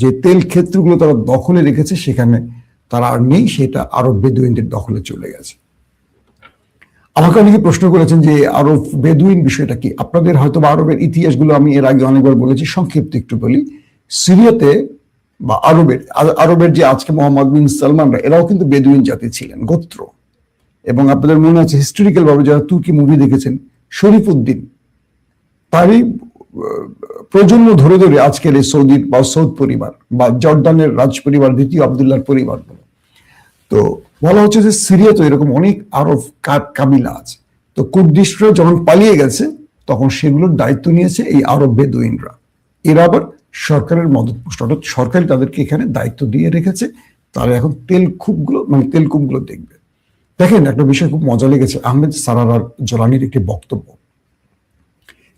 যে তেল ক্ষেত্রগুলো তারা দখলে রেখেছে, সেখানে তারা আর নেই, সেটা আরব বেদুইনদের দখলে চলে গেছে। আমাকে অনেকে প্রশ্ন করেছেন যে আরব বেদুইন বিষয়টা কি? আপনাদের হয়তো আরবের ইতিহাসগুলো আমি এর আগে অনেকবার বলেছি, সংক্ষিপ্ত একটু বলি। সিরিয়াতে বা আরবের আরবের যে আজকে মোহাম্মদ বিন সালমানরা, এরাও কিন্তু বেদুইন জাতি ছিলেন, গোত্র। এবং আপনাদের মনে আছে হিস্টোরিক্যাল ভাবে যারা তুর্কি মুভি দেখেছেন, শরীফ উদ্দিন, তারই প্রজন্ম ধরে ধরে আজকের এই সৌদি বা সৌদ পরিবার বা জর্দানের রাজ পরিবার দ্বিতীয় আবদুল্লাহর পরিবার তো বলা হচ্ছে যে সিরিয়া তো এরকম অনেক আরব কাবিলা আছে। তো কুর্দিশরা যখন পালিয়ে গেছে, তখন সেগুলোর দায়িত্ব নিয়েছে এই আরব বেদুইনরা। এরা আবার সরকারের মদত অর্থাৎ সরকারই তাদেরকে এখানে দায়িত্ব দিয়ে রেখেছে। তারা এখন তেল কূপগুলো মানে তেল কূপগুলো দেখবে। দেখেন একটা বিষয় খুব মজা লেগেছে, আহমেদ সারার জোলানির একটি বক্তব্য।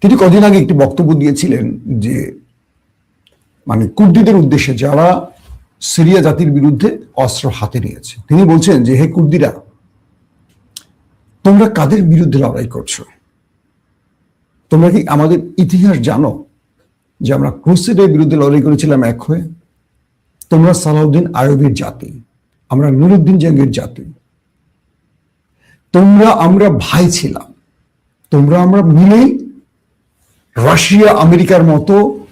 তিনি কদিন আগে একটি বক্তব্য দিয়েছিলেন যে মানে কুর্দিদের উদ্দেশ্যে যারা সিরিয়া জাতির বিরুদ্ধে অস্ত্র হাতে নিয়েছে, তিনি বলছেন যে, হে কুর্দিরা, তোমরা কাদের বিরুদ্ধে লড়াই করছ? তোমরা কি আমাদের ইতিহাস জানো যে আমরা ক্রুসেডের বিরুদ্ধে লড়াই করেছিলাম এক হয়ে? তোমরা সালাউদ্দিন আয়বের জাতি, আমরা নুরুদ্দিন জঙ্গের জাতি। তোমরা আমরা ভাই ছিলাম, তোমরা আমরা মিলেই রাশিয়া, আমেরিকার মতো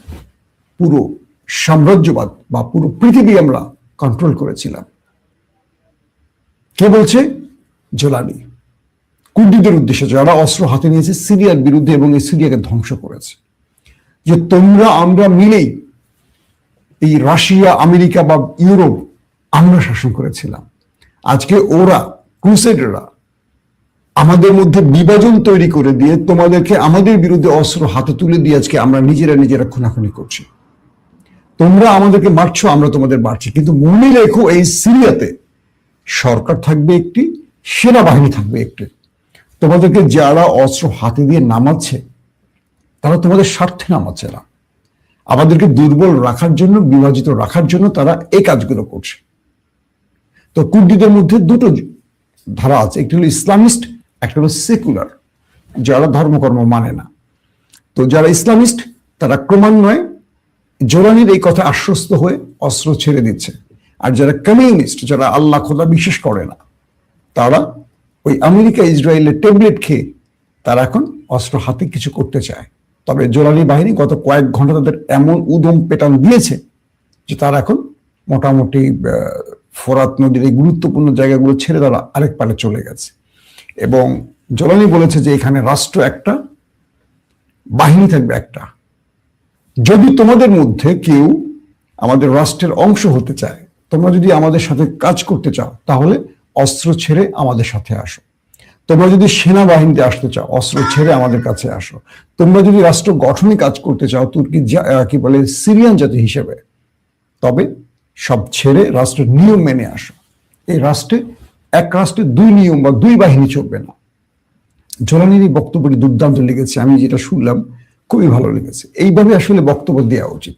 পুরো সাম্রাজ্যবাদ বা পুরো পৃথিবী আমরা কন্ট্রোল করেছিলাম। কে বলছে? জোলানি। কুর্দিদের উদ্দেশ্যে যারা অস্ত্র হাতে নিয়েছে সিরিয়ার বিরুদ্ধে এবং এই সিরিয়াকে ধ্বংস করেছে। যে তোমরা, আমরা মিলেই এই রাশিয়া, আমেরিকা বা ইউরোপ আমরা শাসন করেছিলাম। আজকে ওরা, ক্রুসেডেরা আমাদের মধ্যে বিভাজন তৈরি করে দিয়ে তোমাদেরকে আমাদের বিরুদ্ধে অস্ত্র হাতে তুলে দিয়ে আজকে আমরা নিজেরা নিজেরা খুনাখুনি করছি। তোমরা আমাদেরকে মারছো, আমরা তোমাদের মারছি। কিন্তু মনে রেখো এই সিরিয়াতে সরকার থাকবে একটি, সেনাবাহিনী থাকবে একটি। তোমাদেরকে যারা অস্ত্র হাতে দিয়ে নামাচ্ছে, তারা তোমাদের স্বার্থে নামাচ্ছে না। আমাদেরকে দুর্বল রাখার জন্য, বিভাজিত রাখার জন্য তারা এই কাজগুলো করছে। তো কুর্দিদের মধ্যে দুটো ধারা আছে। একটি হলো ইসলামিস্ট একটা হলো সেকুলার যারা ধর্মকর্ম মানে না। তো যারা ইসলামিস্ট, তারা ক্রমান্বয়ে জোরানির এই কথা আশ্বস্ত হয়ে অস্ত্র ছেড়ে দিচ্ছে। আর যারা কমিউনিস্ট যারা আল্লাহ খোদা বিশ্বাস করে না, তারা ওই আমেরিকা, ইসরায়েলের ট্যাবলেট খেয়ে তারা এখন অস্ত্র হাতে কিছু করতে চায়। তবে জোরানি বাহিনী গত কয়েক ঘণ্টা তাদের এমন উদম পেটান দিয়েছে যে তারা এখন মোটামুটি ফোরাত নদীর এই গুরুত্বপূর্ণ জায়গাগুলো ছেড়ে তারা আরেক পারে চলে গেছে। এবং জলানি বলেছে যে এখানে রাষ্ট্র একটা, বাহিনী থাকবে একটা। যদি তোমাদের মধ্যে কেউ আমাদের রাষ্ট্রের অংশ হতে চায়, তোমরা যদি আমাদের সাথে কাজ করতে চাও, তাহলে অস্ত্র ছেড়ে আমাদের সাথে আসো। তোমরা যদি সেনাবাহিনীতে আসতে চাও, অস্ত্র ছেড়ে আমাদের কাছে আসো। তোমরা যদি রাষ্ট্র গঠনে কাজ করতে চাও, তুর্কি কি বলে, সিরিয়ান জাতি হিসেবে, তবে সব ছেড়ে রাষ্ট্রের নিয়ম মেনে আসো। এই রাষ্ট্রে এক রাষ্ট্রে দুই নিয়ম বা দুই বাহিনী চলবে না। জলানির বক্তব্যটি দুর্দান্ত লেগেছে, আমি যেটা শুনলাম খুবই ভালো লেগেছে। এইভাবে আসলে বক্তব্য দেওয়া উচিত।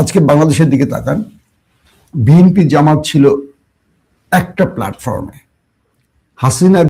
আজকে বাংলাদেশের দিকে তাকান, বিএনপি জামাত ছিল একটা প্ল্যাটফর্মে হাসিনা